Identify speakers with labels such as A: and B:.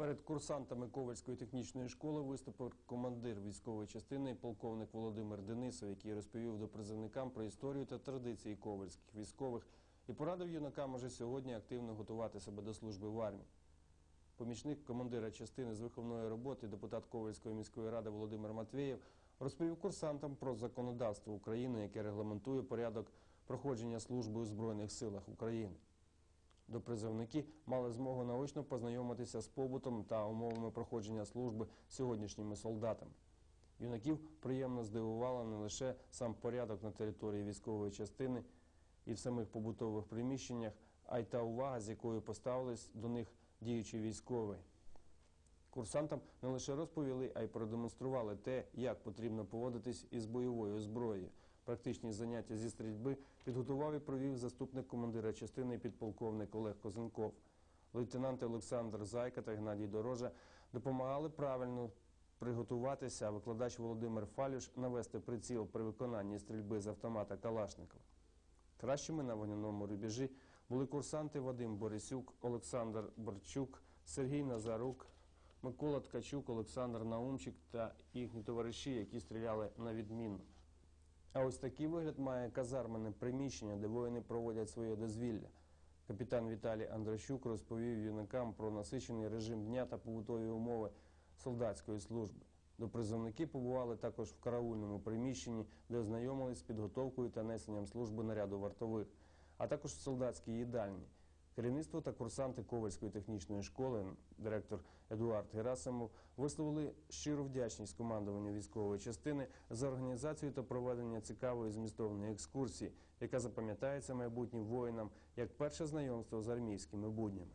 A: Перед курсантами Ковальської технічної школи виступив командир військової частини полковник Володимир Денисов, який розповів до призовникам про історію та традиції ковальських військових і порадив юнакам уже сьогодні активно готувати себе до служби в армії. Помічник командира частини з виховної роботи, депутат Ковальської міської ради Володимир Матвєєв розповів курсантам про законодавство України, яке регламентує порядок проходження служби у Збройних силах України. Допризовники мали змогу наочно познайомитися з побутом та умовами проходження служби сьогоднішніми солдатами. Юнаків приємно здивувало не лише сам порядок на території військової частини і в самих побутових приміщеннях, а й та увага, з якою поставились до них діючі військові. Курсантам не лише розповіли, а й продемонстрували те, як потрібно поводитись із бойовою зброєю. Практичні заняття зі стрільби підготував і провів заступник командира частини підполковник Олег Козенков. Лейтенанти Олександр Зайка та Геннадій Дорожа допомагали правильно приготуватися, а викладач Володимир Фалюш навести приціл при виконанні стрільби з автомата Калашникова. Кращими на вогняному рубежі були курсанти Вадим Борисюк, Олександр Борчук, Сергій Назарук, Микола Ткачук, Олександр Наумчик та їхні товариші, які стріляли на відмінно. А ось такий вигляд має казармене приміщення, де воїни проводять своє дозвілля. Капітан Віталій Андрощук розповів юнакам про насичений режим дня та побутові умови солдатської служби. До призовники побували також в караульному приміщенні, де ознайомились з підготовкою та несенням служби наряду вартових, а також в солдатській їдальні. Керівництво та курсанти Ковальської технічної школи, директор Едуард Герасимов, висловили щиру вдячність командуванню військової частини за організацію та проведення цікавої змістовної екскурсії, яка запам'ятається майбутнім воїнам як перше знайомство з армійськими буднями.